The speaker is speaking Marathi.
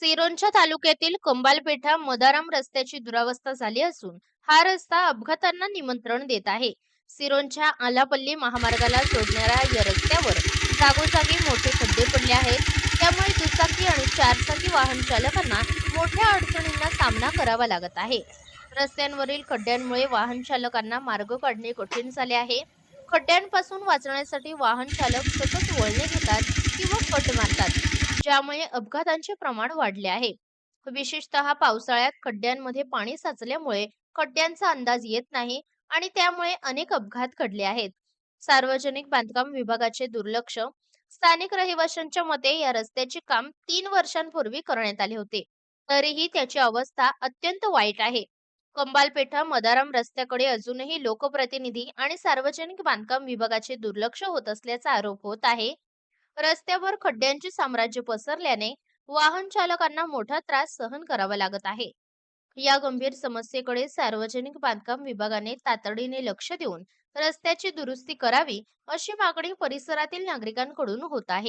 सिरोंच्या तालुक्यातील कंबालपेठा मदाराम रस्त्याची दुरावस्था झाली असून हा रस्ता अपघातांना निमंत्रण देत आहे. सिरोंच्या आलापल्ली महामार्गाला जोडणाऱ्या या रस्त्यावर जागोजागी मोठे खड्डे पडले आहेत. त्यामुळे दुचाकी आणि चारचाकी वाहन चालकांना मोठ्या अडचणींना सामना करावा लागत आहे. रस्त्यांवरील खड्ड्यांमुळे वाहन चालकांना मार्ग काढणे कठीण झाले आहे. खड्ड्यांपासून वाचण्यासाठी वाहन चालक सतत वळणे घेतात किंवा कट मारतात. ज्यामुळे अपघातांचे प्रमाण वाढले आहे. विशेषतः पावसाळ्यात खड्ड्यांमध्ये पाणी साचल्यामुळे खड्ड्यांचा अंदाज येत नाही आणि त्यामुळे अनेक अपघात घडले आहेत. सार्वजनिक बांधकाम विभागाचे दुर्लक्ष स्थानिक रहिवाशांच्या मते या रस्त्याचे काम तीन वर्षांपूर्वी करण्यात आले होते. तरीही त्याची अवस्था अत्यंत वाईट आहे. कंबालपेठा मदाराम रस्त्याकडे अजूनही लोकप्रतिनिधी आणि सार्वजनिक बांधकाम विभागाचे दुर्लक्ष होत असल्याचा आरोप होत आहे. रस्त्यावर खड्ड्यांचे साम्राज्य पसरल्याने वाहन चालकांना मोठा त्रास सहन करावा लागत आहे. या गंभीर समस्येकडे सार्वजनिक बांधकाम विभागाने तातडीने लक्ष देऊन रस्त्याची दुरुस्ती करावी अशी मागणी परिसरातील नागरिकांकडून होत आहे.